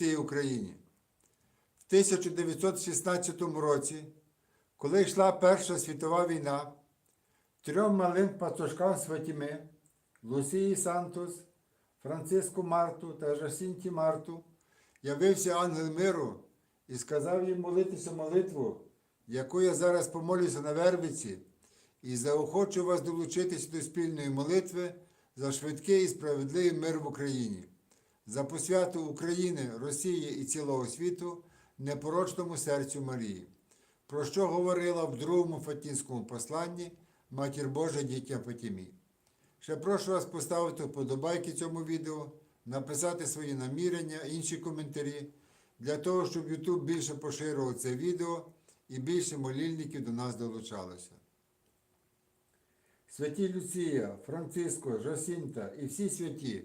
цій Україні. В 1916 році, коли йшла Перша світова війна, трьом малим пацюшкам з Фатіми, Лусії Сантос, Франциску Марту та Жасінті Марту, явився ангел миру і сказав їм молитися молитву, яку я зараз помолюся на Вервиці, і заохочу вас долучитися до спільної молитви за швидкий і справедливий мир в Україні, за посвяту України, Росії і цілого світу непорочному серцю Марії, про що говорила в другому Фатінському посланні Матір Божа дітя Фатімі. Ще прошу вас поставити вподобайки цьому відео, написати свої намірення, інші коментарі, для того, щоб YouTube більше поширював це відео і більше молільників до нас долучалося. Святі Люція, Франциско, Жасінта і всі святі,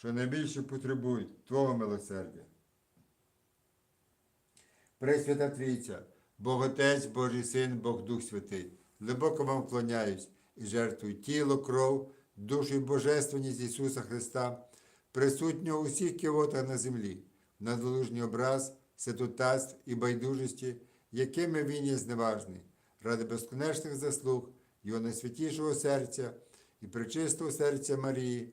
що найбільше потребують Твого милосердя. Пресвята Трійця, Бог Отець, Божий Син, Бог Дух Святий, глибоко вам вклоняюсь і жертвую тіло, кров, душу і божественність Ісуса Христа, присутнього у всіх кивотах на землі, на долужній образ, святотатств і байдужості, якими Він є зневажний, ради безконечних заслуг Його найсвятішого серця і пречистого серця Марії,